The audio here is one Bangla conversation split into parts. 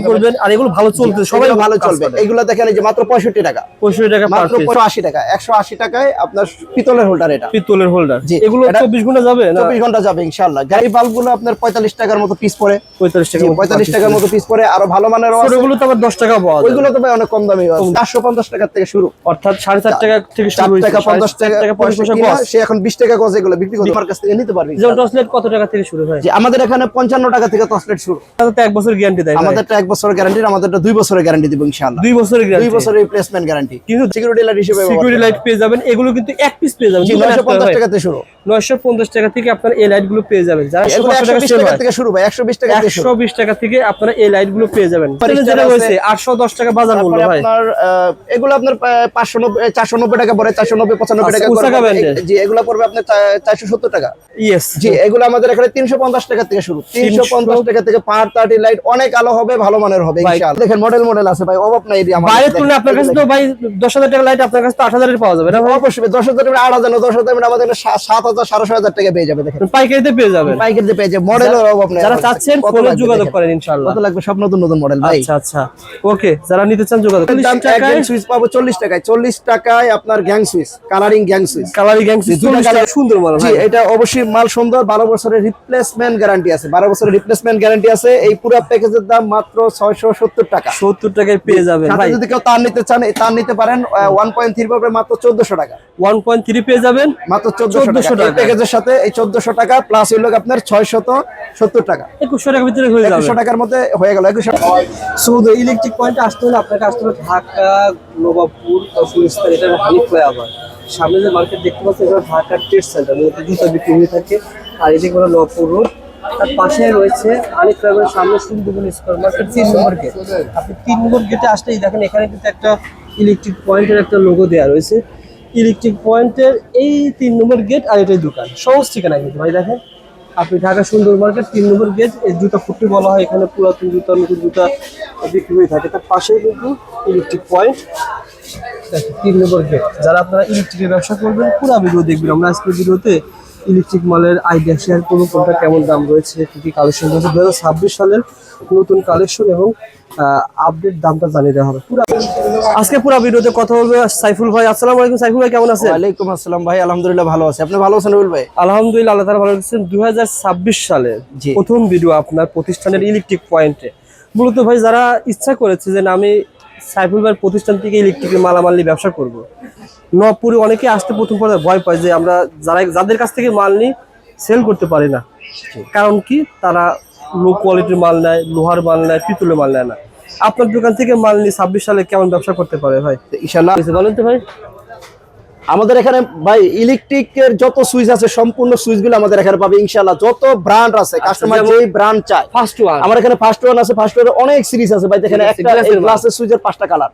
মেনটেন করবেন আর এগুলো ভালো চলতে সবাই ভালো চলবে। এগুলো দেখেন এই যে মাত্র পঁয়ষট্টি টাকা। পঁয়ষট্টি টাকা মাত্র টাকা একশো আশি টাকায় আপনার পিতলের হোল্ডার এটা। পিতলের হোল্ডার এগুলো এটা- চব্বিশ ঘণ্টা যাবে না? চব্বিশ ঘণ্টা যাবে ইনশাল্লাহ গাড়ি বাল্বগুলো আপনার পঁয়তাল্লিশ টাকার মতো পিস পড়ে। পঁয়তাল্লিশ টাকা মতো পঁয়তাল্লিশ per টাকার মতো পিস পড়ে আরও ভালো মানের ছোটগুলো তো আবার দশ টাকা পাওয়া যায়। ওইগুলো তো ভাই অনেক কম দামি চারশো পঞ্চাশ টাকা থেকে শুরু। অর্থাৎ সাড়ে চার টাকা থেকে শুরু হয়েছে টাকা পঞ্চাশ সাড়ে টাকা চার টাকা। সে এখন বিশ টাকা গজ এগুলো বিক্রি করতে আমার কাছ থেকে নিতে পারবে। যেমন টসলেট কত টাকা থেকে শুরু হয়? আমাদের এখানে পঞ্চান্ন টাকা থেকে টসলেট শুরু। এক বছর গ্যারান্টি দেয়। আমাদেরটা এক বছরের গ্যারান্টি আমাদেরটা দুই বছরের গ্যারান্টি দিব ইনশাআল্লাহ। দুই বছরের দুই গ্যারান্টি বছরের রিপ্লেসমেন্ট গ্যারান্টি কিন্তু সিকিউরিটি লাইট হিসেবে সিকিউরিটি লাইট পেয়ে যাবেন এগুলো কিন্তু এক পিস পেয়ে যাবেন। নয়শো পঞ্চাশ টাকাতে শুরু। নয়শো পঞ্চাশ টাকা থেকে আপনার এই লাইটগুলো পেয়ে যাবেন। যারা এগুলো একশো একশো বিশ টাকা টাকা থেকে শুরু ভাই একশো বিশ টাকা থেকে শুরু। একশো বিশ টাকা থেকে আপনারা এই লাইটগুলো পেয়ে যাবেন। যেটা। হয়েছে আটশো দশ টাকা বাজার মূল্য ভাই। আপনার এগুলো আপনার পাঁচশো নব্বই চারশো নব্বই টাকা পড়ে চারশো নব্বই পঁচানব্বই আচ্ছা, টাকা করে। জি এগুলো পড়বে আপনার চারশো সত্তর টাকা। ইয়েস জি এগুলো আমাদের এখানে তিনশো পঞ্চাশ টাকা থেকে শুরু। তিনশো পঞ্চাশ টাকা থেকে পার থার্টি লাইট অনেক আলো হবে ভালো মানের হবে ইনশাআল্লাহ। দেখেন মডেল মডেল আছে ভাই অভাব নাই এটি আমাদের। বাইরের তুলনায় আপনার কাছে তো ভাই দশ হাজার টাকা লাইট আপনার কাছে তো আট হাজারের পাওয়া যাবে না অবশ্যই দশ হাজার আট হাজার না, দশ হাজার আমাদের এখানে সা- সাত হাজার সাড়ে ছয় হাজার টাকা পেয়ে যাবে দেখেন। পাইকারিতে পেয়ে যাবেন। পাইকারি দিয়ে পেয়ে যাবে মডেলের অভাব নেই যারা চাচ্ছেন ফোনে যোগাযোগ করেন ইনশাআল্লাহ। কত লাগবে? সব নতুন নতুন মডেল ভাই। আচ্ছা আচ্ছা। ওকে যারা নিতে চান যোগাযোগ দাম চল্লিশ টাকায় সুইচ পাবো চল্লিশ টাকায়। চল্লিশ টাকায় আপনার gang switch colouring gang switch colouring gang চল্লিশ টাকা সুন্দর মাল ভাই। এটা অবশ্যই মাল সুন্দর বারো বছরের রিপ্লেসমেন্ট গ্যারান্টি আছে। বারো বছরের রিপ্লেসমেন্ট গ্যারান্টি আছে। এই পুরো প্যাকেজের দাম মাত্র ছয়শো সত্তর টাকা। সত্তর টাকায় পেয়ে যাবেন যদি কেউ তার নিতে চান তার নিতে পারেন ওয়ান পয়েন্ট থ্রি পাবে মাত্র চোদ্দশো টাকা। ওয়ান পয়েন্ট থ্রি পেয়ে যাবেন? মাত্র চোদ্দশো টাকা। প্যাকেজের সাথে এই চোদ্দশো টাকা প্লাস হইল আপনার ছয়শত সত্তর টাকা। একুশশো টাকার ভিতরে হয়ে যাবে। একশো টাকার মধ্যে হয়ে গেল একুশশো শুধু ইলেকট্রিক পয়েন্টে আসতে হলে আপনাকে আসতে হবে ঢাকা নবাবপুর সুরিস্তান এটা হানি ফ্লাইওভার। সামনে যে মার্কেট দেখতে পাচ্ছেন এটা ঢাকা ট্রেড সেন্টার মূলত জুতা বিক্রি হয়ে থাকে। আর এদিকে হলো নবাবপুর রোড তার পাশে রয়েছে আলিফ ফ্লাইওভারের সামনে সুন্দরবন স্কোয়ার মার্কেট, তিন নম্বর গেট। আপনি তিন নম্বর গেটে আসলেই দেখেন, এখানে কিন্তু একটা ইলেকট্রিক পয়েন্টের একটা লোগো দেওয়া রয়েছে। ইলেকট্রিক পয়েন্টের এই তিন নম্বর গেট আর এটাই দোকান। সহজ ঠিকানা কিন্তু ভাই, দেখেন। আপনি ঢাকা সুন্দর মার্কেট, তিন নম্বর গেট এই জুতা ফুটি বলা হয় এখানে, পুরাতন জুতা, নতুন জুতা বিক্রি হয়ে থাকে। তার পাশেই কিন্তু ইলেকট্রিক পয়েন্ট তিন নম্বর গেট। যারা আপনারা ইলেকট্রিকের ব্যবসা করবেন, পুরো ভিডিও দেখবেন। আমরা আজকের ভিডিওতে ইলেকট্রিক মালের আইডিয়া শেয়ার করব কোনটা কেমন দাম রয়েছে কি কি কালেকশন রয়েছে দু হাজার ছাব্বিশ সালের নতুন কালেকশন এবং আপডেট দামটা জানিয়ে দেওয়া হবে। পুরো আজকে পুরো ভিডিওতে কথা বলবে সাইফুল ভাই। আসসালামু আলাইকুম সাইফুল ভাই কেমন আছেন? ওয়ালাইকুম আসসালাম ভাই আলহামদুলিল্লাহ ভালো আছে। আপনি ভালো আছেন ভাই? আলহামদুলিল্লাহ আল্লাহ ভালো হাজার ছাব্বিশ সালের প্রথম ভিডিও আপনার প্রতিষ্ঠানের ইলেকট্রিক পয়েন্টে মূলত ভাই যারা ইচ্ছা করেছে যে আমি সাইফুল ভাইয়ের প্রতিষ্ঠান থেকে ইলেকট্রিকের মালামাল নিয়ে ব্যবসা করব। নবপুরে অনেকে আসতে প্রথম পর্যায়ে ভয় পায় যে আমরা যারা যাদের কাছ থেকে মাল নিই সেল করতে পারি না। কারণ কি? তারা লো কোয়ালিটির মাল নেয় লোহার মাল নেয় পিতলের মাল নেয় না। আপনার দোকান থেকে মাল নিয়ে ছাব্বিশ সালে কেমন ব্যবসা করতে পারে ভাই? ইনশাল্লাহ বলেন তো ভাই। আমাদের এখানে ভাই ইলেকট্রিকের যত সুইচ আছে সম্পূর্ণ সুইচগুলো আমাদের এখানে পাবে ইনশাল্লাহ যত ব্র্যান্ড আছে কাস্টমার আচ্ছা, যেই ব্র্যান্ড চায়। ফার্স্ট ওয়ান আমার এখানে ফার্স্ট ওয়ান আছে ফার্স্ট ওয়ানের অনেক সিরিজ আছে ভাই দেখেন একটা এর গ্লাসের সুইচের পাঁচটা কালার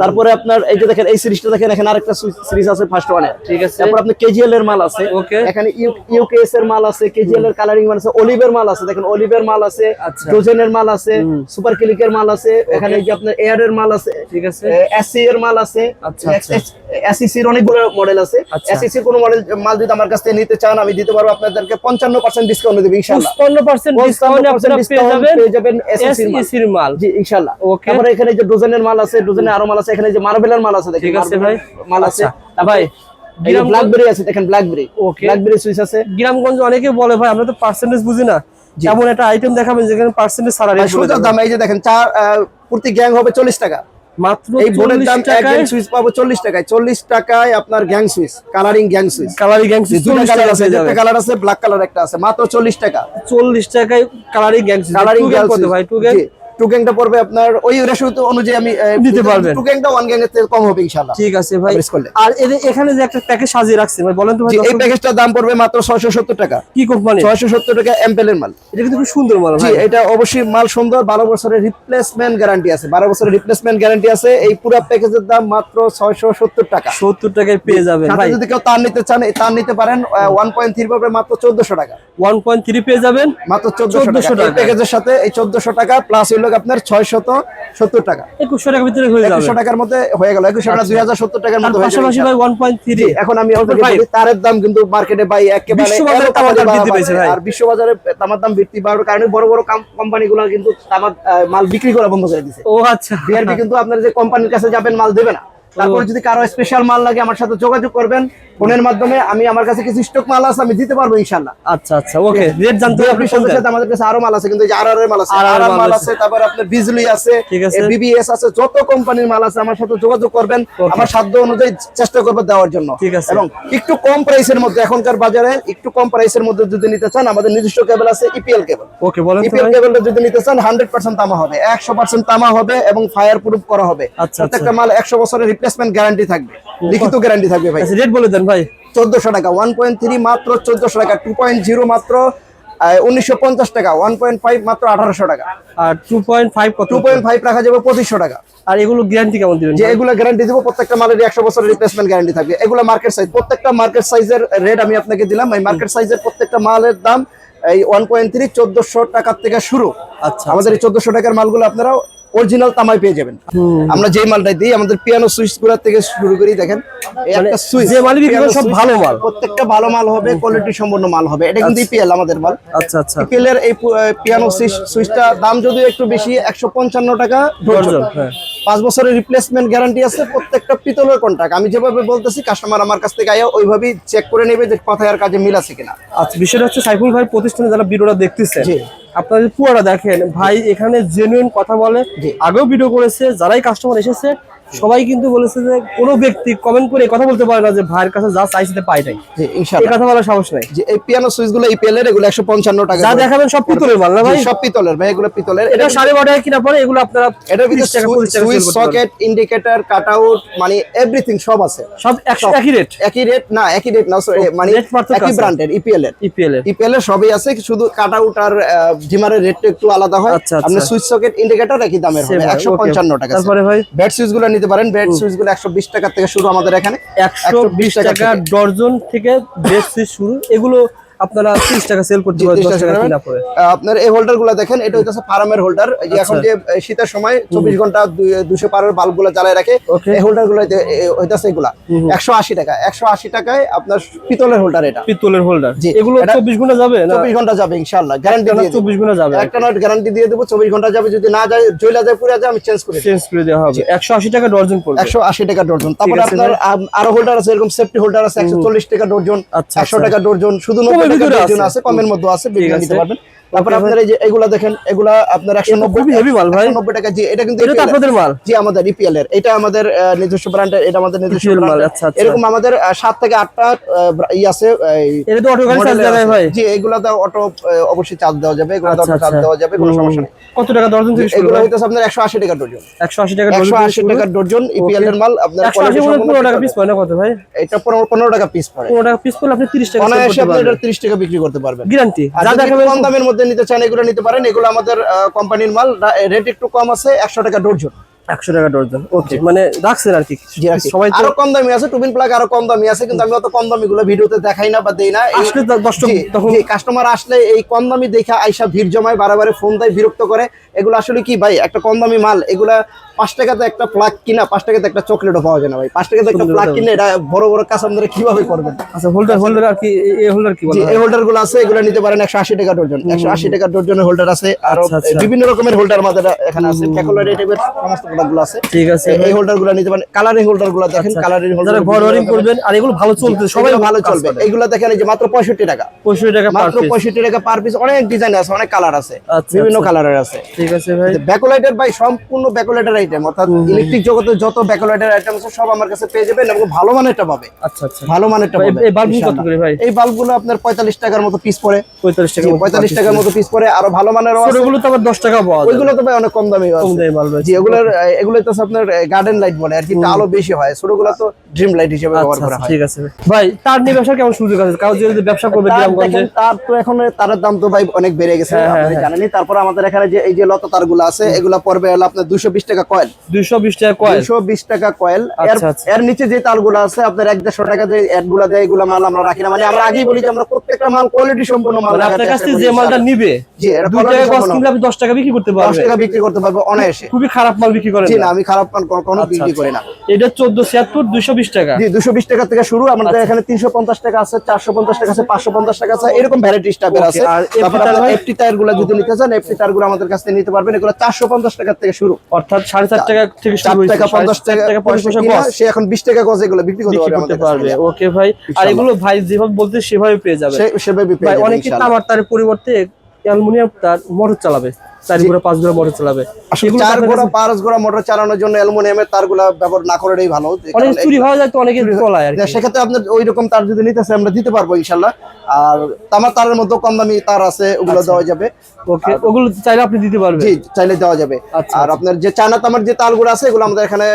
তারপরে আপনার এই যে দেখেন এই সিরিজটা দেখেন এখানে আরেকটা সিরিজ আছে ফার্স্ট ওয়ানে ঠিক আছে। তারপর আপনার কেজিএল এর মাল আছে. এখানে ইউকেএস এর মাল আছে কেজিএল এর কালারিং মাল আছে অলিভের মাল আছে দেখেন অলিভের মাল আছে আচ্ছা। ডোজেনের মাল আছে সুপার ক্লিকের মাল আছে এখানে এই যে আপনার এয়ার এর মাল আছে ঠিক আছে। এসসি এর মাল আছে আচ্ছা, আচ্ছা। এসসিসির অনেকগুলো মডেল আছে। এসসিসির কোনো মডেল মাল যদি আমার কাছ থেকে নিতে চান আমি দিতে পারব। আপনাদেরকে পঞ্চান্ন পার্সেন্ট ডিসকাউন্ট দেবো পঞ্চান্ন পার্সেন্ট ডিসকাউন্ট আপনারা পেয়ে যাবেন পেয়ে যাবেন SSC র মাল। জি ইনশাল্লাহ Okay. তারপরে এখানে যে ডোজেনের মাল আছে ডোজেনের আরও মাল আছে এখানে যে মার্বেলের মাল আছে দেখেন ঠিক আছে ভাই। মাল আছে। আচ্ছা, ভাই, গ্রামগঞ্জ- ব্ল্যাকবেরি আছে দেখেন ব্ল্যাকবেরি Okay. ব্ল্যাকবেরি সুইচ আছে। গ্রামগঞ্জ অনেকে বলে ভাই আমরা তো পার্সেন্টেজ বুঝি না। এমন একটা আইটেম দেখাবেন যেখানে পার্সেন্টেজ সারা দাম এই যে দেখেন চার প্রতি গ্যাং হবে চল্লিশ টাকা। মাত্র এই বোর্ডের দাম গ্যাং সুইচ পাবো চল্লিশ টাকায়। চল্লিশ টাকায় আপনার gang switch colouring gang switch. Colouring gang দুটা কালার আছে একটা কালার আছে ব্ল্যাক কালার একটা আছে মাত্র চল্লিশ টাকা। চল্লিশ টাকায় কালারিং গ্যাং কালারিং গ্যাং কত ভাই? Two gang? টু গ্যাংটা পড়বে আপনার ওই রেশো অনুযায়ী আমি দিতে পারবেন। টু গ্যাংটা ওয়ান গ্যাং এর থেকে কম হবে ইনশাআল্লাহ। ঠিক আছে ভাই। আর এখানে যে একটা প্যাকেজ সাজিয়ে রাখছে ভাই বলেন তো ভাই এই প্যাকেজটার দাম পড়বে মাত্র ছয়শো সত্তর টাকা। কি কোম্পানি ছয়শো সত্তর টাকা এম্পেলের মাল। এটা কিন্তু খুব সুন্দর মাল ভাই। এটা অবশ্যই মাল সুন্দর বারো বছরের রিপ্লেসমেন্ট গ্যারান্টি আছে বারো বছরের রিপ্লেসমেন্ট গ্যারান্টি আছে। এই পুরো প্যাকেজের দাম মাত্র ছয়শো সত্তর টাকা। সত্তর টাকায় পেয়ে যাবেন ভাই। যদি কেউ তার নিতে চান তার নিতে পারেন ওয়ান পয়েন্ট থ্রি পাবে মাত্র চোদ্দশো টাকা। ওয়ান পয়েন্ট থ্রি পেয়ে যাবেন? মাত্র চোদ্দশো 1400 টাকা। প্যাকেজের সাথে এই চোদ্দশো টাকা প্লাস হইল হলো আপনার ছয়শত সত্তর টাকা। একুশশো টাকার ভিতরে হয়ে একুশশো টাকার মধ্যে হয়ে গেল। একুশশো টাকা দুই হাজার সত্তর টাকার মধ্যে পাশাপাশি ভাই ওয়ান পয়েন্ট থ্রি এখন আমি তারের দাম কিন্তু মার্কেটে ভাই একেবারে। আর বিশ্ববাজারে তামার দাম বৃদ্ধি পাওয়ার কারণে বড় বড় কোম্পানি গুলো কিন্তু তামার মাল বিক্রি করা বন্ধ করে দিচ্ছে ও আচ্ছা। বিআরবি কিন্তু আপনার যে কোম্পানির কাছে যাবেন মাল দেবে না। তারপর যদি কারও স্পেশাল মাল লাগে আমার সাথে যোগাযোগ করবেন ফোনের মাধ্যমে আমি আমার কাছে কিছু স্টক মাল আছে আমি দিতে পারব ইনশাল্লাহ আচ্ছা আচ্ছা ওকে রেট জানতে আপনি সাথে সাথে আমাদের কাছে আরও মাল আছে কিন্তু আর আর মাল আছে RR আর মাল আছে। তারপর আপনার বিজলি আছে বিবিএস আছে। যত কোম্পানির মাল আছে আমার সাথে যোগাযোগ করবেন আমার সাধ্য অনুযায়ী চেষ্টা করব দেওয়ার জন্য। ঠিক আছে। এবং একটু কম প্রাইসের মধ্যে এখনকার বাজারে একটু কম প্রাইসের মধ্যে যদি নিতে চান আমাদের নিজস্ব কেবল আছে E ইপিএল কেবল ওকে বলেন ইপিএল ভাই। কেবলটা যদি নিতে চান হান্ড্রেড পার্সেন্ট তামা হবে একশো পার্সেন্ট তামা হবে এবং ফায়ার প্রুফ করা হবে। আচ্ছা, প্রত্যেকটা মাল একশো বছরের রিপ্লেসমেন্ট গ্যারান্টি থাকবে। লিখিত গ্যারান্টি থাকবে ভাই। আচ্ছা রেট বলে দেন ভাই। চোদ্দশো টাকা ওয়ান পয়েন্ট থ্রি মাত্র চোদ্দশো টাকা টু পয়েন্ট জিরো মাত্র উনিশশো পঞ্চাশ টাকা ওয়ান পয়েন্ট ফাইভ মাত্র আঠারোশো টাকা। আর টু পয়েন্ট ফাইভ কত? টু পয়েন্ট ফাইভ রাখা যাবে পঁচিশশো টাকা। আর এগুলো গ্যারান্টি কেমন দিবেন যে এগুলো গ্যারান্টি দিব প্রত্যেকটা মালের একশো বছরের রিপ্লেসমেন্ট গ্যারান্টি থাকবে। এগুলো মার্কেট সাইজ প্রত্যেকটা মার্কেট সাইজের রেট আমি আপনাকে দিলাম। এই মার্কেট সাইজের প্রত্যেকটা মালের দাম এই ওয়ান পয়েন্ট থ্রি চোদ্দশো টাকার থেকে শুরু। আচ্ছা আমাদের এই চোদ্দশো টাকার মালগুলো আপনারা অরিজিনাল তামায় পেয়ে যাবেন। আমরা যেই মালটাই দিই আমাদের পিয়ানো সুইচগুলোর থেকে শুরু করি দেখেন মানে একটা সুইচ যে মালই বিক্রি সব ভালো মাল। প্রত্যেকটা ভালো মাল হবে কোয়ালিটি সম্পন্ন মাল হবে। এটা কিন্তু ইপিএল আমাদের মাল। আচ্ছা আচ্ছা। ইপিএল এর এই পিয়ানো সুইচটা দাম যদিও একটু বেশি একশো পঞ্চান্ন টাকা ডজন, ডজন হ্যাঁ। পাঁচ বছরের রিপ্লেসমেন্ট গ্যারান্টি আছে প্রত্যেকটা পিতলের কন্ট্রাক্ট আমি যেভাবে বলতেছি কাস্টমার আমার কাছ থেকে আয়া ওইভাবেই চেক করে নেবে যে কথায় আর কাজে মিল আছে কিনা। আচ্ছা বিষয়টা হচ্ছে সাইফুল ভাই প্রতিষ্ঠানে যারা ভিডিওটা দেখতেছেন জি। আপনারা পুরোটা দেখেন ভাই এখানে জেনুইন কথা বলে। আগেও ভিডিও করেছে যারাই কাস্টমার এসেছে সবাই কিন্তু বলেছে যে কোনো ব্যক্তি কমেন্ট করে কথা বলতে পারে না যে ভাইয়ের কাছে যা চাইছে পাই নাই। এই কথা বলার সাহস নাই। যে এই পিয়ানো সুইচগুলো ইপিএল এর এগুলো একশো পঞ্চান্ন টাকা যা দেখাবেন সব পিতলের মাল না ভাই? সব পিতলের ভাই এগুলো পিতলের। এটা সাড়ে বারো টাকা কিনা পরে এগুলো আপনারা 30 ভিতরে টাকা 40 টাকা switch. Socket indicator cut out মানে এভরিথিং সব আছে। সব একশো একই রেট একই রেট না একই রেট না sorry, মানে একই। ব্র্যান্ডের ইপিএল এর। ইপিএল এর। ইপিএল এর সবই আছে শুধু কাট আউট আর ডিমারের রেটটা একটু আলাদা হয়। আপনি সুইচ সকেট ইন্ডিকেটর একই দামের হবে Same হয়, একশো okay. পঞ্চান্ন টাকা তারপরে ভাই? ব্যাট সুইচগুলো নিতে পারেন। ব্যাট সুইচগুলো একশো বিশ টাকা থেকে শুরু আমাদের এখানে। একশো বিশ টাকা থেকে। ডর্জন থেকে বেস্ট শুরু। এগুলো আপনারা তিরিশ টাকা সেল করতে জি, পারেন 30 টাকা কিনা আহ, আপনার এই হোল্ডারগুলো দেখেন এটা ফার্মের হোল্ডার যে এখন আচ্ছা। যে শীতের সময় চব্বিশ ঘণ্টা দুশো পারের বাল্বগুলো জ্বালায় রাখে এই হোল্ডারগুলো হইতেছে এগুলা। একশো আশি টাকা একশো আশি টাকায় আপনার পিতলের হোল্ডার এটা। পিতলের হোল্ডার এগুলো এটা- চব্বিশ ঘণ্টা যাবে না? চব্বিশ ঘণ্টা যাবে ইনশাল্লাহ গ্যারান্টি দিয়ে দেব। চব্বিশ ঘণ্টা যাবে একটা নট গ্যারান্টি দিয়ে দেবো চব্বিশ ঘণ্টা যাবে। যদি না যায় জয়লা যায় পুরা যায় আমি চেঞ্জ করে চেঞ্জ করে দেওয়া হবে। একশো আশি টাকা ডর্জন পড়বে। একশো আশি টাকা ডর্জন। তারপরে আপনার আরও হোল্ডার আছে এরকম সেফটি হোল্ডার আছে একশো চল্লিশ টাকা ডর্জন আচ্ছা, একশো আচ্ছা। টাকা ডর্জন শুধু ভিতরে আছে। কমেন্ট কমের মধ্যে আছে ভিডিও আছে। নিতে পারবেন তারপরে আপনার এই যে এগুলা দেখেন এগুলা আপনার একশো এটা নব্বই খুবই মাল ভাই। নব্বই টাকা জি এটা কিন্তু এটা তো। আপনাদের মাল। জি আমাদের ইপিএল এর। এটা আমাদের নিজস্ব ব্র্যান্ডের এটা আমাদের নিজস্ব মাল, আচ্ছা, আচ্ছা। এরকম আমাদের থেকে আটটা ই আছে এটা তো অটো গাড়ি চার্জ ভাই। জি এগুলাতে অটো অবশ্যই চার্জ দেওয়া যাবে এগুলাতে আচ্ছা, অটো চার্জ আচ্ছা। দেওয়া যাবে কোনো সমস্যা নেই। কত টাকা ডর্জন থেকে শুরু এগুলো ভাই আপনার একশো আশি টাকা ডর্জন একশো আশি টাকা টাকা ডর্জন ইপিএল এর মাল আপনার একশো আশি quality মানে সম্পন্ন পনেরো টাকা পিস পড়ে কত ভাই? এটা পনেরো পনেরো টাকা পিস পড়ে। পনেরো টাকা পিস পড়লে আপনি তিরিশ টাকা অনায়াসে আপনি এটা ত্রিশ টাকা বিক্রি করতে পারবেন। গ্যারান্টি আর কম দামের মধ্যে নিতে চান, এগুলো নিতে পারেন। এগুলো আমাদের কোম্পানির মাল। রেট একটু কম আছে, একশো টাকা ডোর ডর্জন একশো টাকা ডর্জন ওকে মানে রাখছেন আর কি সবাই আরও কম দামি আছে টুবিন প্লাগ আরও কম দামি আছে কিন্তু আমি অত কম দামি গুলো ভিডিওতে দেখাই না বা দেই না। আসলে তখন কাস্টমার আসলে এই কম দামি দেখে আইসা ভিড় জমায় বারবার ফোন দেয় বিরক্ত করে। এগুলো আসলে কি ভাই একটা কম দামি মাল এগুলা পাঁচ টাকাতে একটা প্লাগ কিনা পাঁচ টাকাতে একটা চকলেটও পাওয়া যায় না ভাই। পাঁচ টাকাতে একটা প্লাগ কিনে এটা বড় বড় আপনারা কীভাবে করবেন? আচ্ছা হোল্ডার হোল্ডার আর কি এই হোল্ডার কি বলা? এই হোল্ডারগুলো আছে এগুলো নিতে পারেন একশো আশি টাকা ডর্জন একশো আশি টাকা ডর্জনের হোল্ডার আছে। আরও আচ্ছা, আচ্ছা। বিভিন্ন রকমের হোল্ডার আমাদের এখানে আছে। ফ্যাকুলারি টাইপের সমস্ত প্রোডাক্ট আছে। ঠিক আছে এই- এই গুলো নিতে পারেন। কালারিং হোল্ডার দেখেন কালারিং হোল্ডার যারা ঘর করবেন আর এগুলো ভালো চলতে সবাই সবাই ভালো চলবে। এইগুলো দেখেন এই যে মাত্র পঁয়ষট্টি টাকা। পঁয়ষট্টি টাকা মাত্র পিস পঁয়ষট্টি টাকা পার পিস অনেক ডিজাইন আছে অনেক কালার আছে আচ্ছা, বিভিন্ন আচ্ছা। কালারের আছে। ঠিক আছে ভাই। ব্যাকলাইটের ভাই সম্পূর্ণ ব্যাকলাইটের আইটেম অর্থাৎ ইলেকট্রিক জগতে যত ব্যাকলাইটের আইটেম আছে সব আমার কাছে পেয়ে যাবেন এবং ভালো মানেরটা পাবে। আচ্ছা আচ্ছা। ভালো মানেরটা পাবে এই বাল্বগুলো কত করে ভাই? এই বাল্বগুলো আপনার পঁয়তাল্লিশ টাকার মতো পিস পড়ে। পঁয়তাল্লিশ টাকা পঁয়তাল্লিশ টাকার মতো পিস পড়ে আরও ভালো মানেরও আছে। ছোটগুলো তো আবার দশ টাকা পাওয়া যায় ওইগুলো তো ভাই অনেক কম দামি কম আছে। জি ওগুলোর এগুলো তো আপনার গার্ডেন লাইট বলে আর কি আলো বেশি হয়। ছোটগুলো তো ড্রিম লাইট হিসেবে ব্যবহার আচ্ছা করা আচ্ছা, হয়। ঠিক আছে। ভাই তার নিয়ে ব্যবসা কেমন সুযোগ আছে? কাউ যদি ব্যবসা করবে তার গ্রামগঞ্জে? তার তো এখন তার দাম তো ভাই অনেক বেড়ে গেছে হ্যাঁ, হ্যাঁ, আপনি হ্যাঁ। জানেনই। তারপর আমাদের এখানে যে এই যে লতা তারগুলো আছে এগুলা পড়বে হলো আপনার দুশো বিশ টাকা কয়েল দুইশো বিশ টাকা কয়েল দুশো বিশ টাকা কয়েল এর আচ্ছা, আচ্ছা। এর নিচে যে তারগুলো আছে আপনার এক দেড়শো টাকা যে অ্যাডগুলা দেয় এগুলা মাল আমরা রাখি না। মানে আমরা আগেই বলি যে আমরা প্রত্যেকটা মাল কোয়ালিটি সম্পূর্ণ মাল মানে রাখার আপনার কাছ থেকে যে মালটা। নিবে জি এটা দুই quality টাকা গছ কিনলে আপনি দশ টাকা বিক্রি করতে পারবেন। টাকা বিক্রি করতে পারব অনায়াসে। খুবই খারাপ মাল বিক্রি করেন না। না আমি খারাপ কখনো আচ্ছা, বিক্রি করি না। এটা চোদ্দ ছিয়াত্তর দুইশো বিশ টাকা। জি টাকা থেকে শুরু আচ্ছা। আমাদের এখানে তিনশো পঞ্চাশ টাকা আছে চারশো পঞ্চাশ টাকা আছে টাকা আছে এরকম আছে। তারপর এফটি যদি নিতে চান এফটি টায়ার আমাদের কাছ থেকে নিতে পারবেন। এগুলো চারশো পঞ্চাশ টাকা থেকে শুরু। অর্থাৎ সাড়ে চার টাকা থেকে শুরু হয়েছে। টাকা পয়সা সে এখন বিশ টাকা গজ এগুলো বিক্রি করতে পারবে। ওকে ভাই আর এগুলো ভাই যেভাবে বলতে সেভাবে পেয়ে যাবে। সেভাবে পেয়ে অনেকে। তামার তারের পরিবর্তে অ্যালুমিনিয়াম তার মোটর চালাবে। চার ঘোড়া পাঁচ ঘোড়া মোটর চালাবে। আসলে চার ঘোড়া পাঁচ ঘোড়া মোটর চালানোর জন্য অ্যালুমিনিয়ামের তারগুলা ব্যবহার না করাটাই ভালো। অনেক চুরি যায় তো অনেকে চলায় আর সেক্ষেত্রে আপনার ওই রকম তার যদি নিতে চান আমরা দিতে পারব ইনশাল্লাহ। আর তামার তারের মধ্যে কম দামি তার আছে ওগুলো দেওয়া যাবে। ওকে ওগুলো চাইলে আপনি দিতে পারবেন। জি চাইলে দেওয়া যাবে। আচ্ছা, আর আপনার যে চায়না তামার যে তারগুলো আছে এগুলো আমাদের এখানে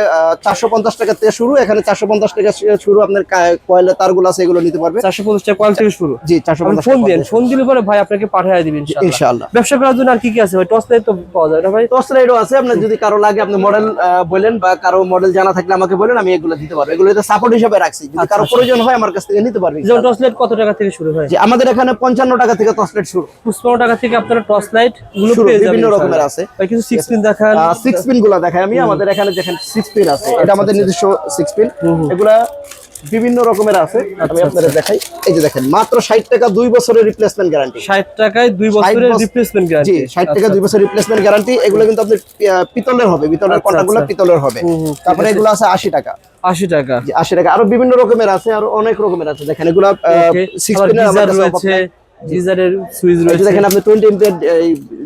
চারশো পঞ্চাশ টাকা থেকে শুরু এখানে চারশো পঞ্চাশ টাকা শুরু আপনার কয়লা তারগুলো আছে এগুলো নিতে পারবে। চারশো পঞ্চাশ টাকা কোয়ালিটি থেকে শুরু। জি চারশো আপনি পঞ্চাশ ফোন দিন ফোন দিলে পরে ভাই আপনাকে পাঠিয়ে দিবেন ইনশাআল্লাহ। ইনশাআল্লাহ। ব্যবসা করার জন্য আর কি কি আছে টর্চ লাইট তো পাওয়া যায় না ভাই। লাইটও আছে আপনার যদি কারও লাগে আপনি মডেল বলেন বা কারও মডেল জানা থাকলে আমাকে বলেন আমি এগুলো দিতে পারব। এগুলো সাপোর্ট হিসেবে রাখছি। যদি কারও প্রয়োজন হয় আমার কাছ থেকে নিতে পারবে। যেমন টর্চ লাইট কত টাকা থেকে শুরু হয়? আমাদের এখানে পঞ্চান্ন টাকা থেকে টস লাইট শুরু। পঁচপান্ন টাকা থেকে আপনারা টর্চ লাইটগুলো পেয়ে যাবেন বিভিন্ন রকমের আছে। ভাই কিছু পিন দেখান। সিক্স পিনগুলা দেখাই আমি। আমাদের এখানে দেখেন সিক্স পিন আছে। এটা আমাদের নিজস্ব সিক্স পিন এগুলা বিভিন্ন রকমের আছে। আমি আপনাদের দেখাই। এই যে দেখেন মাত্র ষাট টাকা দুই বছরের রিপ্লেসমেন্ট গ্যারান্টি ষাট টাকায় দুই বছরের বছর- রিপ্লেসমেন্ট জি গ্যারান্টি ষাট টাকা দুই বছর রিপ্লেসমেন্ট গ্যারান্টি এগুলো কিন্তু আপনার আহ, পিতলের হবে পিতলের আচ্ছা, কটাগুলো আচ্ছা। পিতলের হবে। তারপরে এগুলো আছে আশি টাকা। আশি টাকা। জি, আশি টাকা। আরও বিভিন্ন রকমের আছে আরও অনেক রকমের আছে। দেখেন এগুলো Okay, সিক্স আবার পিনের গিজার রয়েছে গিজারের সুইচ রয়েছে দেখেন আপনি টোয়েন্টি এমপিয়ার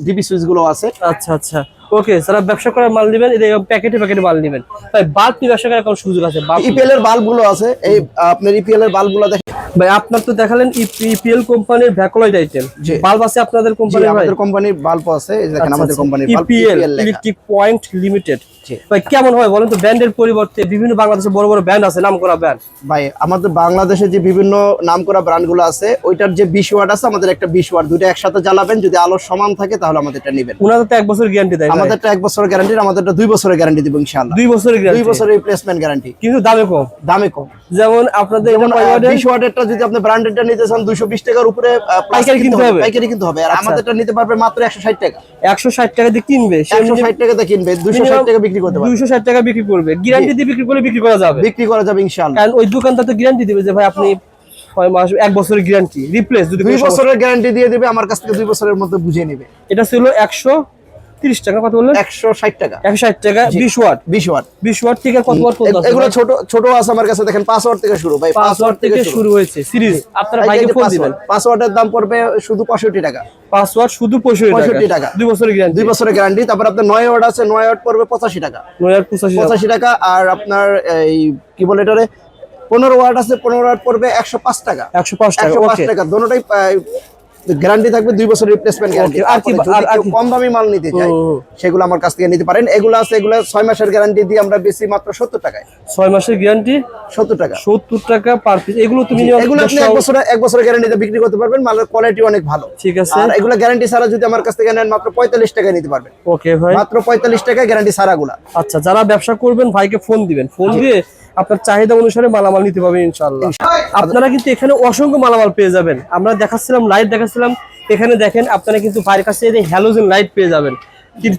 ডিবি সুইচগুলো আছে। আচ্ছা আচ্ছা। ওকে, যারা ব্যবসা করার মাল নেবেন, এদের প্যাকেটে প্যাকেটে মাল নেবেন। তাই বাল্ব ব্যবসা করার কোনো সুযোগ আছে? ইপিএল এর বাল্বগুলো আছে। এই, আপনার ইপিএল এর বাল্বগুলো দেখেন। ভাই আপনার তো দেখালেন ইপিএল কোম্পানির ভ্যাকোলাইট আইটেম বাল্ব আছে আপনাদের কোম্পানির আমাদের কোম্পানির বাল্ব আছে দেখেন আমাদের কোম্পানির bulb EPL electric point limited ভাই কেমন হয় বলেন তো ব্র্যান্ডের পরিবর্তে বিভিন্ন বাংলাদেশে বড় বড় ব্র্যান্ড আছে নাম করা ব্র্যান্ড। ভাই আমাদের বাংলাদেশে যে বিভিন্ন নামকরা ব্র্যান্ডগুলো আছে ওইটার যে বিশ ওয়াট আছে আমাদের একটা বিশ ওয়াট দুটো একসাথে জ্বালাবেন যদি আলো সমান থাকে তাহলে আমাদের এটা নেবেন। ওনাদের তো এক বছর গ্যারান্টি দেয়। আমাদেরটা এক বছরের গ্যারান্টি আমাদেরটা দুই বছরের গ্যারান্টি দিব ইনশাআল্লাহ। দুই বছরের দুই গ্যারান্টি বছরের রিপ্লেসমেন্ট গ্যারান্টি কিন্তু দামে কম। দামে কম। যেমন আপনাদের এটা যেমন কয় ওয়াটের? বিশ ওয়াটেরটা যদি আপনি ব্র্যান্ডেডটা নিতে চান দুইশো বিশ টাকার উপরে পাইকারি কিনতে হবে? পাইকারি কিনতে হবে। আর আচ্ছা। আমাদেরটা নিতে পারবে মাত্র একশো ষাট টাকা। একশো ষাট টাকা দিয়ে কিনবে কিনবে দুইশো ষাট টাকা বিক্রি করতে পারবে। টাকা বিক্রি করবে। গ্যারান্টি দিয়ে বিক্রি করলে বিক্রি করা যাবে। বিক্রি করা যাবে ইনশাআল্লাহ। কারণ ওই দোকানদার তো গ্যারান্টি দিবে যে ভাই আপনি ছয় মাস এক বছরের গ্যারান্টি রিপ্লেস যদি দুই বছরের গ্যারান্টি দিয়ে দিবে আমার কাছ থেকে দুই বছরের মধ্যে বুঝে নেবে। এটা ছিল একশো তিরিশ টাকা কত বললেন? একশো ষাট টাকা। একশো ষাট টাকা বিশ ওয়াট। বিশ ওয়াট। বিশ ওয়াট থেকে কত ওয়াট পর্যন্ত এগুলো ছোট ছোট আছে আমার কাছে। দেখেন পাঁচ ওয়াট থেকে শুরু ভাই পাঁচ ওয়াট থেকে শুরু। হয়েছে সিরিজ। আপনারা ভাইকে ফোন দিবেন ওয়াট। পাঁচ ওয়াটের দাম পড়বে শুধু পঁয়ষট্টি টাকা। পাঁচ ওয়াট শুধু 65 টাকা। টাকা। দুই বছরের গ্যারান্টি দুই বছরের গ্যারান্টি তারপর আপনার নয় ওয়াট আছে নয় ওয়াট পড়বে পঁচাশি টাকা। নয় হাজার পঁচাশি টাকা। পঁচাশি টাকা। আর আপনার এই কি বলে এটারে? পনেরো ওয়াট আছে পনেরো ওয়াট পড়বে একশো পাঁচ টাকা। একশো পাঁচ টাকা টাকা। দোনোটাই গ্যারান্টি থাকবে দুই বছর রিপ্লেসমেন্ট গ্যারান্টি আর কি- আর-? কম দামি মাল নিতে চাই। সেগুলো আমার কাছ থেকে নিতে পারেন। এগুলো আছে এগুলো ছয় মাসের গ্যারান্টি দিয়ে আমরা বেশি মাত্র সত্তর টাকায়। ছয় মাসের গ্যারান্টি সত্তর টাকা। সত্তর টাকা পার পিস এগুলো তুমি এগুলো আপনি এক বছরে এক বছরের গ্যারান্টিতে বিক্রি করতে পারবেন মালের কোয়ালিটি অনেক ভালো। ঠিক আছে। আর এগুলো গ্যারান্টি ছাড়া যদি আমার কাছ থেকে নেন মাত্র পঁয়তাল্লিশ টাকায় নিতে পারবেন। ওকে ভাই। মাত্র পঁয়তাল্লিশ টাকায় গ্যারান্টি ছাড়াগুলা আচ্ছা যারা ব্যবসা করবেন ভাইকে ফোন দিবেন। ফোন দিয়ে আপনার চাহিদা অনুসারে মালামাল নিতে পারবেন ইনশাল্লাহ আপনারা কিন্তু এখানে অসংখ্য মালামাল পেয়ে যাবেন। আমরা দেখাচ্ছিলাম লাইট দেখাচ্ছিলাম। এখানে দেখেন আপনারা কিন্তু ভাইয়ের কাছে হ্যালোজেন লাইট পেয়ে যাবেন।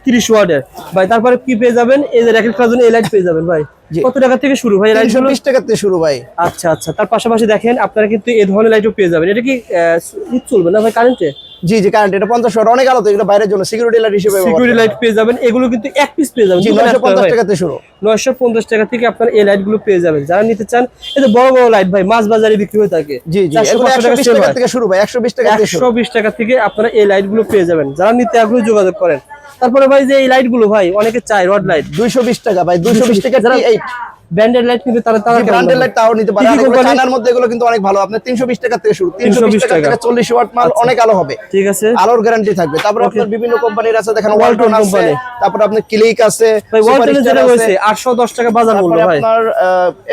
তিরিশ ওয়ার্ডের ভাই তারপরে কি পেয়ে যাবেন? এই যে র্যাকেট করার জন্য এই লাইট পেয়ে যাবেন ভাই। কত টাকা থেকে শুরু? ভাই লাইট বিশ টাকার থেকে শুরু ভাই। আচ্ছা আচ্ছা। তার পাশাপাশি দেখেন আপনারা কিন্তু এই ধরনের লাইটও পেয়ে যাবেন। এটা কি চলবে না ভাই কারেন্টে জি জি কারেন্ট এটা পঞ্চাশ ওয়াট অনেক আলো তো এগুলো বাইরের জন্য সিকিউরিটি লাইট হিসেবে সিকিউরিটি লাইট পেয়ে যাবেন এগুলো কিন্তু এক পিস পেয়ে যাবেন জি দোকানে নয়শো আসতে হবে পঞ্চাশ ভাই। টাকাতে শুরু। নয়শো পঞ্চাশ টাকা থেকে আপনার এই লাইটগুলো পেয়ে যাবেন। যারা নিতে চান এই যে বড় বড় লাইট ভাই মাছ বাজারে বিক্রি হয়ে থাকে জি জি 400, এগুলো 500 একশো বিশ sell টাকা থেকে শুরু ভাই একশো বিশ টাকা থেকে শুরু। একশো বিশ টাকা থেকে আপনারা এই লাইটগুলো পেয়ে যাবেন। যারা নিতে আগ্রহী যোগাযোগ করেন। তারপরে ভাই যে এই লাইটগুলো ভাই অনেকে চাই রড লাইট দুইশো বিশ টাকা ভাই দুইশো বিশ টাকা যারা ব্র্যান্ডেড লাইট কিন্তু তারা তারা ব্র্যান্ডেড লাইট তাও নিতে পারে। চায়নার মধ্যে এগুলো কিন্তু অনেক ভালো। তিনশো বিশ টাকা থেকে শুরু। 320 টাকা। থেকে চল্লিশ ওয়াট মাল অনেক আলো হবে। ঠিক আছে। আলোর গ্যারান্টি থাকবে। তারপর আপনার বিভিন্ন কোম্পানির আছে দেখেন ওয়ালটন আছে তারপর আপনার ক্লিক আছে ভাই Superstar যেটা আটশো দশ টাকা বাজার মূল্য ভাই। আপনার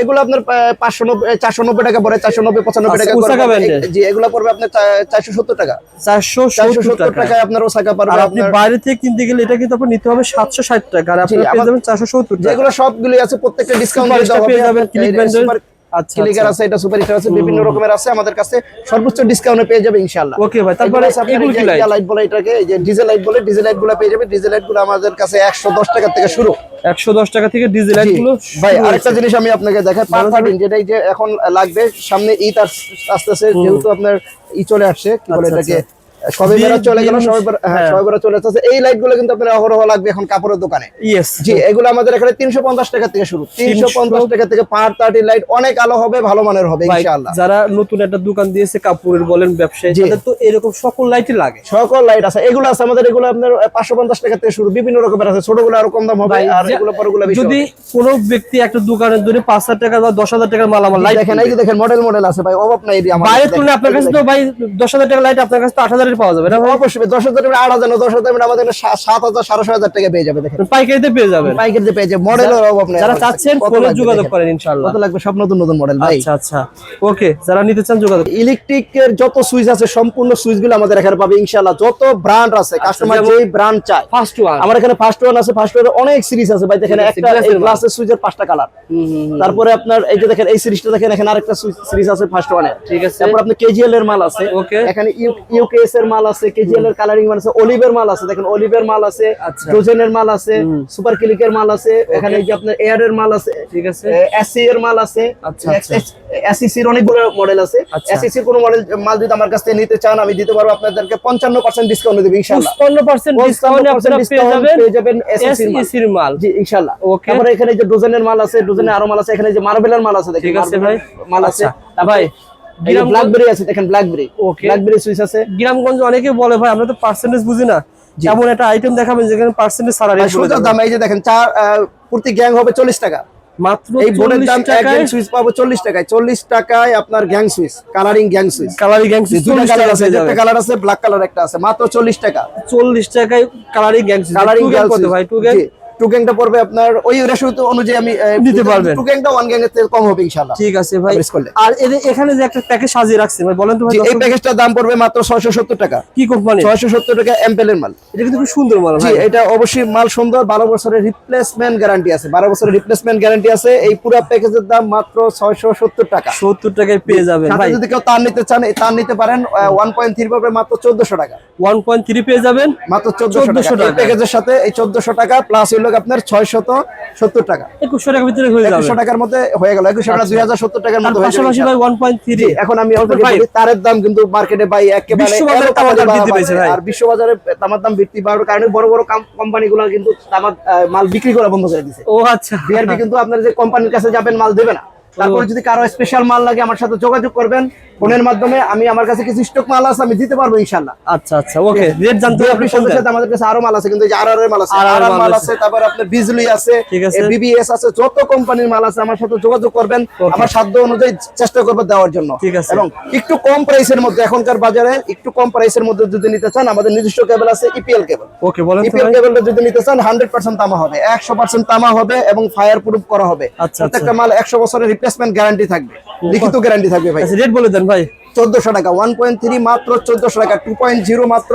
এগুলো আপনার পাঁচশো নব্বই চারশো নব্বই টাকা পড়ে চারশো নব্বই পঁচানব্বই আচ্ছা, টাকা করে। জি এগুলো পড়বে আপনার চারশো সত্তর টাকা। চারশো চারশো সত্তর সত্তর টাকা। টাকায় আপনার ওসাকা আর পারবে আপনি বাইরে থেকে কিনতে গেলে এটা কিন্তু আপনার নিতে হবে সাতশো ষাট টাকা আর আপনি পেয়ে যাবেন চারশো সত্তর টাকা। যেগুলো সবগুলি আছে প্রত্যেকটা ডিসকাউন্ট দিয়ে Superstar দেওয়া হবে পেয়ে যাবেন, Click Band-এর। আচ্ছা, ক্লিকার আচ্ছা। আছে এটা সুপার হিটার আছে বিভিন্ন রকমের আছে আমাদের কাছে সর্বোচ্চ ডিসকাউন্টে পেয়ে যাবে ইনশাআল্লাহ। ওকে ভাই তারপরে এগুলো কি লাইট লাইট বলে এটাকে এই যে ডিজেল লাইট বলে ডিজেল লাইটগুলো পেয়ে যাবে ডিজেল লাইটগুলো আমাদের কাছে একশো দশ টাকা থেকে শুরু। একশো দশ টাকা থেকে ডিজেল লাইট জি। গুলো ভাই আরেকটা জিনিস আমি আপনাকে দেখাই পার থার্টিন যেটা যে এখন লাগবে সামনে ঈদ আসতেছে যেহেতু আপনার ই চলে আসছে কি বলে আচ্ছা, এটাকে? বেড়া চলে গেল বিয়ে হ্যাঁ হ্যাঁ। বেড়া চলে আসতেছে। এই লাইটগুলো কিন্তু আপনার অহরহ লাগবে এখন কাপড়ের দোকানে। জি এগুলো আমাদের এখানে তিনশো পঞ্চাশ টাকা থেকে শুরু। তিনশো পঞ্চাশ টাকা থেকে পার থার্টি লাইট অনেক আলো হবে ভালো মানের হবে ইনশাআল্লাহ। যারা নতুন একটা দোকান দিয়েছে কাপড়ের বলেন ব্যবসায়ী তো এরকম সকল লাইটই লাগে। সকল লাইট আছে। এগুলো আছে আমাদের এগুলো আপনার পাঁচশো পঞ্চাশ টাকা থেকে শুরু। বিভিন্ন রকমের আছে। ছোটগুলো আরও কম দাম হবে আর এগুলো যদি। কোনো ব্যক্তি একটা দোকানের জন্য পাঁচ হাজার টাকা বা দশ হাজার টাকার মালামাল লাইট দেখেন এই দেখেন মডেল মডেল আছে ভাই অভাব নাই আপনার কাছে তো ভাই দশ হাজার টাকা লাইট আপনার কাছে তো আট হাজারের পাওয়া যাবে না অবশ্যই দশ হাজার আট হাজার না, দশ হাজার মানে আমাদের সাত হাজার সাড়ে ছয় হাজার টাকা পেয়ে যাবে দেখেন। পাইকারিতে পেয়ে যাবেন? পাইকারিতে পেয়ে যাবে মডেলের অভাব নেই যারা চাচ্ছেন ফোনে যোগাযোগ করেন ইনশাআল্লাহ। কত লাগবে? সব নতুন নতুন মডেল ভাই। আচ্ছা আচ্ছা। ওকে যারা নিতে চান যোগাযোগ ইলেকট্রিকের যত সুইচ আছে সম্পূর্ণ সুইচগুলো আমাদের এখানে পাবে ইনশাআল্লাহ। যত ব্র্যান্ড আছে কাস্টমার আচ্ছা, যেই ব্র্যান্ড চায়। ফার্স্ট ওয়ান আমার এখানে ফার্স্ট ওয়ান আছে ফার্স্ট ওয়ানের অনেক সিরিজ আছে ভাই। দেখেন একটা গ্লাসের সুইচের পাঁচটা কালার তারপরে আপনার এই যে দেখেন এই সিরিজটা দেখেন এখানে আরেকটা সিরিজ আছে ফার্স্ট ওয়ানের ঠিক আছে। তারপর আপনার কেজিএল এর মাল আছে। Okay. এখানে ইউকেএস এর মাল আছে কেজিএল এর কালারিং মাল আছে অলিভের মাল আছে দেখেন অলিভের মাল আছে আচ্ছা। ডোজেনের মাল আছে সুপার ক্লিকের মাল আছে এখানে এই যে আপনার এয়ার এর মাল আছে ঠিক আছে এসসি এর মাল আছে আচ্ছা, আচ্ছা। এসসি এর অনেকগুলো মডেল আছে আচ্ছা। এসসি এর কোনো মডেল মাল যদি আমার কাছ থেকে নিতে চান আমি দিতে পারব আপনাদেরকে পঞ্চান্ন পার্সেন্ট ডিসকাউন্ট দেবো ইনশাআল্লাহ পঞ্চান্ন পার্সেন্ট ডিসকাউন্টে আপনারা পেয়ে যাবেন পেয়ে যাবেন SEC র মাল। জি ইনশাআল্লাহ Okay. তারপরে এখানে যে ডোজেনের মাল আছে ডোজেনের আরও মাল আছে এখানে যে মার্বেলের মাল আছে দেখেন ঠিক আছে ভাই। মাল আছে আচ্ছা। ভাই, ব্ল্যাকবেরি আছে দেখেন ব্ল্যাকবেরি. ব্ল্যাকবেরি সুইচ আছে। গ্রামগঞ্জ অনেকে বলে ভাই আমরা তো পার্সেন্টেজ বুঝি না। এমন একটা আইটেম দেখাবেন যেখানে পার্সেন্টেজ সারা বলে দাম। এই যে দেখেন চার প্রতি গ্যাং হবে চল্লিশ টাকা। মাত্র এই বোর্ডের দাম গ্যাং সুইচ পাবো চল্লিশ টাকায়। চল্লিশ টাকায় আপনার gang switch colouring gang switch colouring gang দুটা কালার আছে একটা কালার আছে ব্ল্যাক কালার একটা আছে। মাত্র চল্লিশ টাকা। চল্লিশ টাকায় কালারিং গ্যাং কালারিং গ্যাং কত ভাই? টু গ্যাং টু গ্যাংটা পড়বে আপনার ওই রেশিও অনুযায়ী আমি নিতে পারবেন। টু গ্যাংটা ওয়ান গ্যাং এর থেকে কম হবে ইনশাআল্লাহ। ঠিক আছে ভাই। আর এখানে যে একটা প্যাকেজ সাজিয়ে রাখছেন ভাই বলেন তো ভাই এই প্যাকেজটার দাম পড়বে মাত্র ছয়শো সত্তর টাকা। কি কোম্পানি ছয়শো সত্তর টাকা এম্পেলের মাল। এটা কিন্তু খুব সুন্দর মাল ভাই। এটা অবশ্যই মাল সুন্দর বারো বছরের রিপ্লেসমেন্ট গ্যারান্টি আছে বারো বছরের রিপ্লেসমেন্ট গ্যারান্টি আছে। এই পুরো প্যাকেজের দাম মাত্র ছয়শো সত্তর টাকা। সত্তর টাকায় পেয়ে যাবেন ভাই। যদি কেউ তার নিতে চান তার নিতে পারেন ওয়ান পয়েন্ট থ্রি পাবে মাত্র চোদ্দশো টাকা। ওয়ান পয়েন্ট থ্রি পেয়ে যাবেন। মাত্র চোদ্দশো 1400 টাকা। প্যাকেজের সাথে এই চোদ্দশো টাকা প্লাস হইল আপনার ছয় শত সত্তর টাকা। একুশশো টাকার ভিতরে হয়ে যাবে। একুশশো টাকার মধ্যে হয়ে গেল। একুশশো টাকা দুই হাজার সত্তর টাকার মধ্যে পাশাপাশি ভাই ওয়ান পয়েন্ট থ্রি এখন আমি তারের দাম কিন্তু মার্কেটে ভাই একেবারে। আর বিশ্ববাজারে তামার দাম বৃদ্ধি পাওয়ার কারণে বড় বড় কোম্পানি গুলো কিন্তু তামার মাল বিক্রি করা বন্ধ করে দিছে ও আচ্ছা। বিআরবি কিন্তু আপনার যে কোম্পানির কাছে যাবেন মাল দেবে না। তারপরে যদি কারও স্পেশাল মাল লাগে আমার সাথে যোগাযোগ করবেন ফোনের মাধ্যমে আমি আমার কাছে কিছু স্টক মাল আছে আমি দিতে পারব ইনশাল্লাহ আচ্ছা আচ্ছা ওকে রেট জানতে আপনি ফোন সাথে সাথে আমাদের কাছে আরও মাল আছে কিন্তু আর এর মাল আছে RR আর মাল আছে। তারপর আপনার বিজলি আছে। বিবিএস আছে। যত কোম্পানির মাল আছে আমার সাথে যোগাযোগ করবেন আমার সাধ্য অনুযায়ী চেষ্টা করব দেওয়ার জন্য। ঠিক আছে। এবং একটু কম প্রাইসের মধ্যে এখনকার বাজারে একটু কম প্রাইসের মধ্যে যদি নিতে চান আমাদের নিজস্ব কেবল আছে E ইপিএল কেবল ওকে বলেন ইপিএল ভাই। কেবলটা যদি নিতে চান হান্ড্রেড পার্সেন্ট তামা হবে একশো পার্সেন্ট তামা হবে এবং ফায়ার প্রুফ করা হবে। আচ্ছা, প্রত্যেকটা মাল একশো বছরের রিপ্লেসমেন্ট গ্যারান্টি থাকবে। লিখিত গ্যারান্টি থাকবে ভাই। আচ্ছা রেট বলে দেন ভাই। চোদ্দশো টাকা ওয়ান পয়েন্ট থ্রি মাত্র চোদ্দশো টাকা টু পয়েন্ট জিরো মাত্র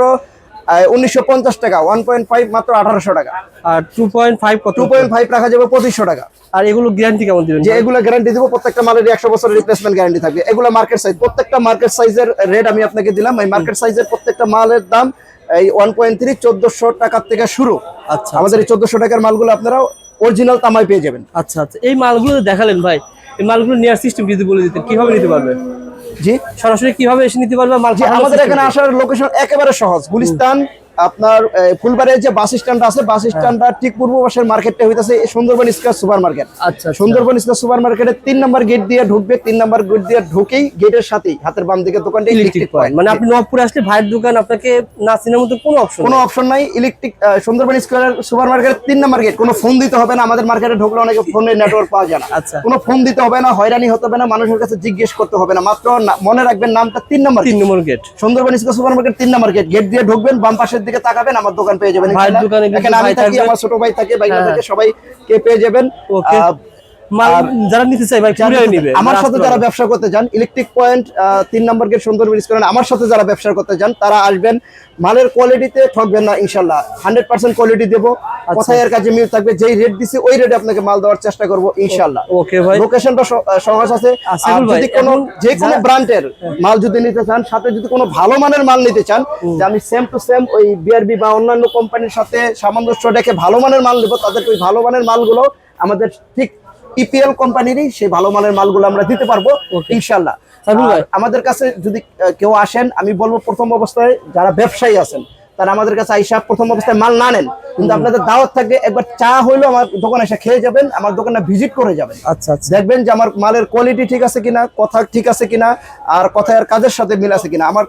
উনিশশো পঞ্চাশ টাকা ওয়ান পয়েন্ট ফাইভ মাত্র আঠারোশো টাকা। আর two point five two point five রাখা যাবে পঁচিশশো টাকা। আর এগুলো গ্যারান্টি কেমন দিবেন যে এগুলো গ্যারান্টি দিব প্রত্যেকটা মালের একশো বছরের রিপ্লেসমেন্ট গ্যারান্টি থাকবে। এগুলো মার্কেট সাইজ প্রত্যেকটা মার্কেট সাইজের রেট আমি আপনাকে দিলাম। এই মার্কেট সাইজের প্রত্যেকটা মালের দাম এই ওয়ান পয়েন্ট থ্রি চোদ্দশো টাকার থেকে শুরু। আচ্ছা আমাদের এই চোদ্দশো টাকার মালগুলো আপনারা অরিজিনাল তামায় পেয়ে যাবেন। আচ্ছা আচ্ছা। এই মালগুলো দেখালেন ভাই। এই মালগুলো নেওয়ার সিস্টেম যদি বলে দিতেন কীভাবে নিতে পারবে? জি? সরাসরি কীভাবে এসে নিতে পারবে মাল আমাদের এখানে আসার লোকেশন একেবারে সহজ। গুলিস্তান আপনার ফুলবাড়ির যে বাস স্ট্যান্ড আছে বাস স্ট্যান্ডটা ঠিক পূর্ব পাশের মার্কেটটা হইতেছে সুন্দরবন স্কয়ার সুপার মার্কেট আচ্ছা আচ্ছা। সুন্দরবন স্কয়ার সুপার মার্কেটের তিন নম্বর গেট দিয়ে ঢুকবে তিন নম্বর গেট দিয়ে ঢুকেই গেটের সাথেই হাতের বাম দিকে দোকানটা ইলেকট্রিক পয়েন্ট মানে আপনি নবপুরে আসলে ভাইয়ের দোকান আপনাকে না চিনার মতো কোনো অপশন কোনো অপশন নাই ইলেকট্রিক সুন্দরবন স্কয়ার সুপার মার্কেটের তিন নম্বর গেট। কোনো ফোন দিতে হবে না আমাদের মার্কেটে ঢুকলে অনেকে ফোনের নেটওয়ার্ক পাওয়া যায় না। আচ্ছা। কোনো ফোন দিতে হবে না হয়রানি হতে হবে না মানুষের কাছে জিজ্ঞেস করতে হবে না। মাত্র মনে রাখবেন নামটা তিন নম্বর তিন number gate. Sundarban square super market তিন নম্বর গেট। গেট দিয়ে ঢুকবেন বাম পাশের দিকে তাকাবেন আমার দোকান পেয়ে যাবেন এখানে আমি থাকি আমার ছোট ভাই থাকে ভাই থাকে সবাই কে পেয়ে যাবেন। যারা নিতে চাই ভাই আমার সাথে যারা ব্যবসা করতে চান ইলেকট্রিক পয়েন্ট তিন নম্বর গেট সুন্দরবন স্কয়ার আমার সাথে যারা ব্যবসা করতে চান তারা আসবেন। মালের কোয়ালিটিতে ঠকবেন না ইনশাল্লাহ। হান্ড্রেড পার্সেন্ট কোয়ালিটি দেবো। কোথায় এর কাছে মিল থাকবে যেই রেট দিছি ওই রেটে আপনাকে মাল দেওয়ার চেষ্টা করব ইনশাল্লাহ। ওকে ভাই। লোকেশনটা সহজ আছে। আর আবুল ভাই, যদি কোনো যে কোনো ব্র্যান্ডের মাল যদি নিতে চান সাথে যদি কোনো ভালো মানের মাল নিতে চান যে আমি সেম টু সেম ওই বিআরবি বা অন্যান্য কোম্পানির সাথে সামঞ্জস্য রেখে ভালো মানের মাল দেবো তাদেরকে ওই ভালো মানের মালগুলো আমাদের ঠিক ইপিএল কোম্পানিরই সেই ভালো মানের মালগুলো আমরা দিতে পারব ইনশাল্লাহ ভাই। আমাদের কাছে যদি কেউ আসেন আমি বলব প্রথম অবস্থায় যারা ব্যবসায়ী আছেন তারা আমাদের কাছে আইসা প্রথম অবস্থায় মাল না নেন কিন্তু আপনাদের দাওয়াত থাকবে একবার চা হইল আমার দোকানে এসে খেয়ে যাবেন আমার দোকানে ভিজিট করে যাবেন। আচ্ছা আচ্ছা। দেখবেন যে আমার মালের কোয়ালিটি ঠিক আছে কিনা কথা ঠিক আছে কিনা আর কথা আর কাজের সাথে মিল আছে কিনা। আমার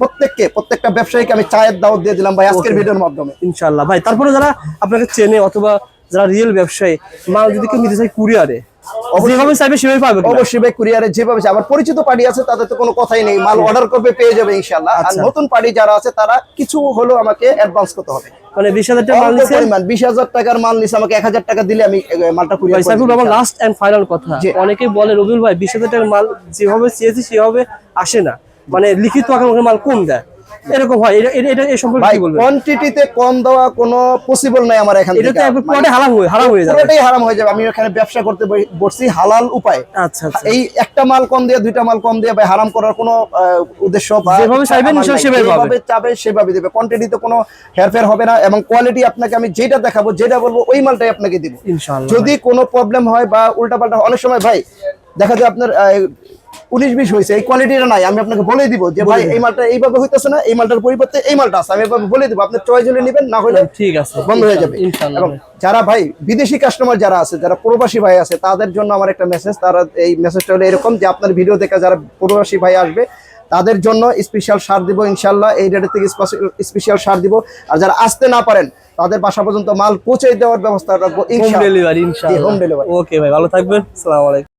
প্রত্যেককে প্রত্যেকটা ব্যবসায়ীকে আমি চায়ের দাওয়াত দিয়ে দিলাম ভাই আজকের. ভিডিওর মাধ্যমে। ইনশাল্লাহ ভাই তারপরে যারা আপনাকে চেনে অথবা যারা রিয়েল ব্যবসায়ী মাল যদি কেউ নিতে চায় কুরিয়ারে যেভাবে চাইবে সেভাবে পাবে অবশ্যই ভাই কুরিয়ারে যেভাবে আমার পরিচিত পার্টি আছে তাদের তো কোনো কথাই নেই। মাল অর্ডার করবে পেয়ে যাবে আর আচ্ছা। নতুন পার্টি যারা আছে তারা কিছু হলেও আমাকে অ্যাডভান্স করতে হবে। মানে বিশ হাজার টাকা মাল পরিমাণ টাকার মাল নিছে আমাকে এক হাজার টাকা দিলে আমি মালটা courier Saiful last end final কথা। অনেকে বলে রবিউল ভাই বিশ হাজার টাকার মাল যেভাবে চেয়েছি সেভাবে আসে না। মানে লিখিত আকারে মাল কম দেয়। এরকম হয়। এটা এই সম্পর্কে কি বলবেন? কোয়ান্টিটিতে কম দেওয়া কোনো পসিবল নাই আমার এখান এটা তো থেকে। একবার মানে পুরোটাই হারাম হয়ে হারাম হয়ে যাবে। পুরোটাই হারাম হয়ে যাবে। আমি এখানে ব্যবসা করতে বসছি হালাল উপায়। আচ্ছা আচ্ছা। এই একটা মাল কম দিয়ে দুইটা মাল কম দিয়ে ভাই হারাম করার কোনো উদ্দেশ্য বা যেভাবে চাইবেন। সেভাবে পাবে। চাবে সেভাবে দিবে। কোয়ান্টিটিতে কোনো হেরফের হবে না এবং কোয়ালিটি আপনাকে আমি যেটা দেখাবো যেটা বলব ওই মালটাই আপনাকে দিব। ইনশাআল্লাহ যদি কোনো প্রবলেম হয় বা উল্টাপাল্টা অনেক সময় ভাই দেখা যায় আপনার উনিশ বিশ হয়েছে এই কোয়ালিটিটা নাই আমি আপনাকে বলে দিব যে ভাই এই মালটা এইভাবে হইতেছে না এই মালটার পরিবর্তে এই মালটা আছে। আমি এভাবে বলে দিব আপনার চয়েস হলে নেবেন না হলে ঠিক আছে বন্ধ হয়ে যাবে। এবং যারা ভাই বিদেশি কাস্টমার যারা আছে যারা প্রবাসী ভাই আছে তাদের জন্য আমার একটা মেসেজ তারা এই মেসেজটা হলো এরকম যে আপনার ভিডিও দেখে যারা প্রবাসী ভাই আসবে তাদের জন্য স্পেশাল সার দিব ইনশাল্লাহ এই রেটের থেকে স্পেশাল সার দিব। আর যারা আসতে না পারেন তাদের বাসা পর্যন্ত মাল পৌঁছে দেওয়ার ব্যবস্থা রাখব হোম ডেলিভারি ওকে ভাই ভালো থাকবেন আসসালামু আলাইকুম